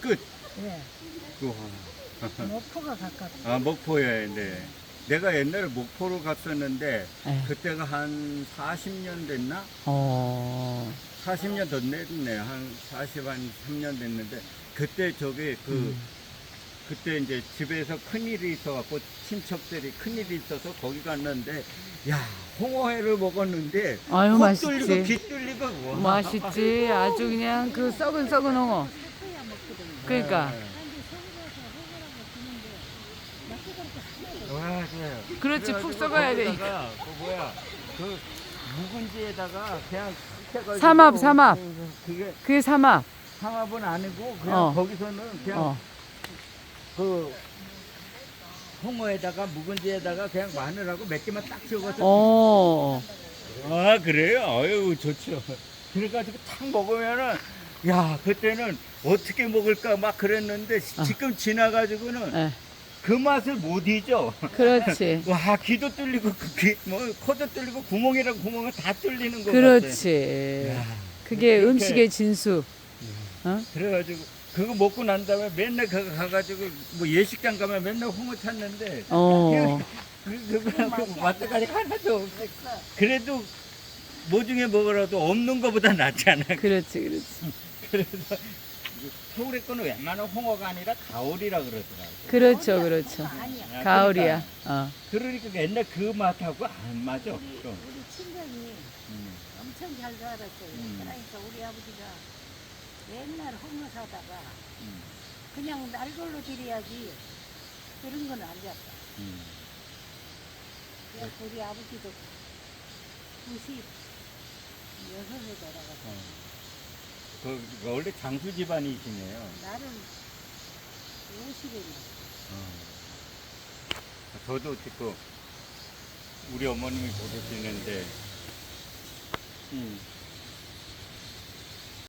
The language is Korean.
끝. 예. 우와. 목포가 가깝다. 아 목포에 네. 내가 옛날에 목포로 갔었는데 예. 그때가 한 40년 됐나? 어. 40년 더 됐네. 한 40, 한 3년 됐는데 그때 저기 그 음. 그때 이제 집에서 큰일이 있어갖고 친척들이 큰일이 있어서 거기 갔는데 야 홍어회를 먹었는데 아유, 코 맛있지. 뚫리고 귀 뚫리고 와. 맛있지. 아주 그냥 그 썩은 썩은 홍어. 그러니까. 네. 와 좋아요. 그렇지 푹 썩어야 돼. 거기다가 그 뭐야 그 묵은지에다가 그냥 삼합, 삼합. 그- 그게 그게 삼합. 삼합은 아니고 그냥 어. 거기서는 그냥 어. 그 홍어에다가 묵은지에다가 그냥 마늘하고 몇 개만 딱 찍어서 어. 아 그래요? 아유 좋죠. 그래가지고 탁 먹으면은 야 그때는 어떻게 먹을까 막 그랬는데 시- 어. 지금 지나가지고는 예. 그 맛을 못 잊어. 그렇지. 와 귀도 뚫리고 그 귀, 뭐 코도 뚫리고 구멍이랑 구멍은 다 뚫리는 거 그렇지. 같아. 야, 그게 그렇게- 음식의 진수. 어? 그래가지고 그거 먹고 난 다음에 맨날 그 가가지고 뭐 예식장 가면 맨날 홍어 찾는데 어. 그, 그거 그 맛대가리 하나도 없어. 그래도 뭐 중에 먹으라도 없는 거보다 낫잖아. 그렇지, 그렇지. 그래서 서울에 거는 웬만한 홍어가 아니라 가오리라 그러더라고. 그렇죠, 그렇죠. 아니야. 아, 가을이야. 그러니까, 어. 그러니까 옛날 그 맛하고 안 맞아. 우리, 좀. 우리 친정이 음. 엄청 잘 살았어요. 음. 그러니까 우리 아버지가 맨날 홍어 사다가 음. 그냥 날 걸로 드려야지 그런 건 안 잡다. 음. 그래서 우리 아버지도 96에 돌아갔어. 어. 그, 그 원래 장수 집안이시네요. 나는 50에 어. 저도 지금 우리 어머님이 보시는데 음,